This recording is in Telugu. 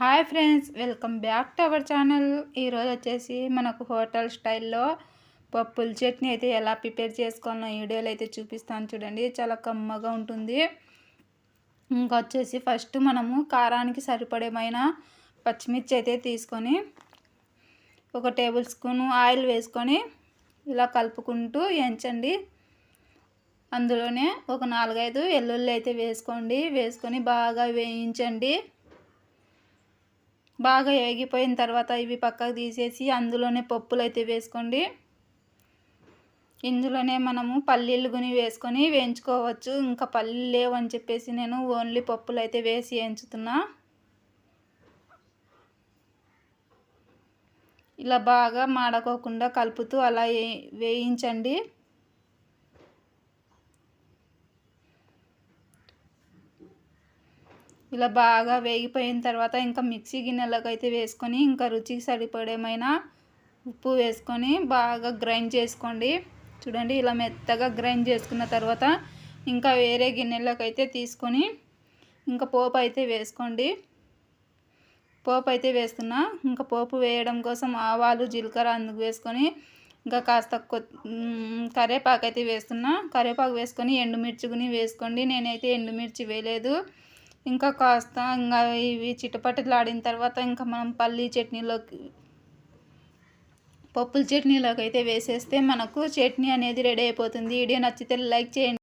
Hi friends welcome back to our channel. ఈరోజు వచ్చేసి మనకు హోటల్ స్టైల్లో పప్పుల చట్నీ అయితే ఎలా ప్రిపేర్ చేసుకోవాలో వీడియోలు అయితే చూపిస్తాను చూడండి. చాలా కమ్మగా ఉంటుంది. ఇంకా వచ్చేసి ఫస్ట్ మనము కారానికి సరిపడేమైన పచ్చిమిర్చి అయితే తీసుకొని ఒక టేబుల్ స్పూన్ ఆయిల్ వేసుకొని ఇలా కలుపుకుంటూ ఎంచండి. అందులోనే ఒక నాలుగైదు వెల్లుల్లి అయితే వేసుకోండి. వేసుకొని బాగా వేయించండి. బాగా వేగిపోయిన తర్వాత ఇవి పక్కకు తీసేసి అందులోనే పప్పులు అయితే వేసుకోండి. ఇందులోనే మనము పల్లీలు గుని వేసుకొని వేయించుకోవచ్చు. ఇంకా పల్లీలు లేవని చెప్పేసి నేను ఓన్లీ పప్పులు అయితే వేసి వేయించుతున్నా. ఇలా బాగా మాడకోకుండా కలుపుతూ అలా వేయించండి. ఇలా బాగా వేగిపోయిన తర్వాత ఇంకా మిక్సీ గిన్నెలోకి అయితే వేసుకొని ఇంకా రుచికి సరిపడేమైనా ఉప్పు వేసుకొని బాగా గ్రైండ్ చేసుకోండి. చూడండి ఇలా మెత్తగా గ్రైండ్ చేసుకున్న తర్వాత ఇంకా వేరే గిన్నెలోకి అయితే తీసుకొని ఇంకా పోపు అయితే వేసుకోండి. పోపు అయితే వేస్తున్నా ఇంకా పోపు వేయడం కోసం ఆవాలు జీలకర్ర అందుకు వేసుకొని ఇంకా కాస్త కరేపాకు అయితే వేస్తున్నా. కరేపాకు వేసుకొని ఎండుమిర్చిని వేసుకోండి. నేనైతే ఎండుమిర్చి వేయలేదు. ఇంకా కాస్త ఇంకా ఇవి చిటపటలాడిన తర్వాత ఇంకా మనం పల్లి చట్నీలోకి పప్పుల చట్నీలోకి అయితే వేసేస్తే మనకు చట్నీ అనేది రెడీ అయిపోతుంది. వీడియో నచ్చితే లైక్ చేయండి.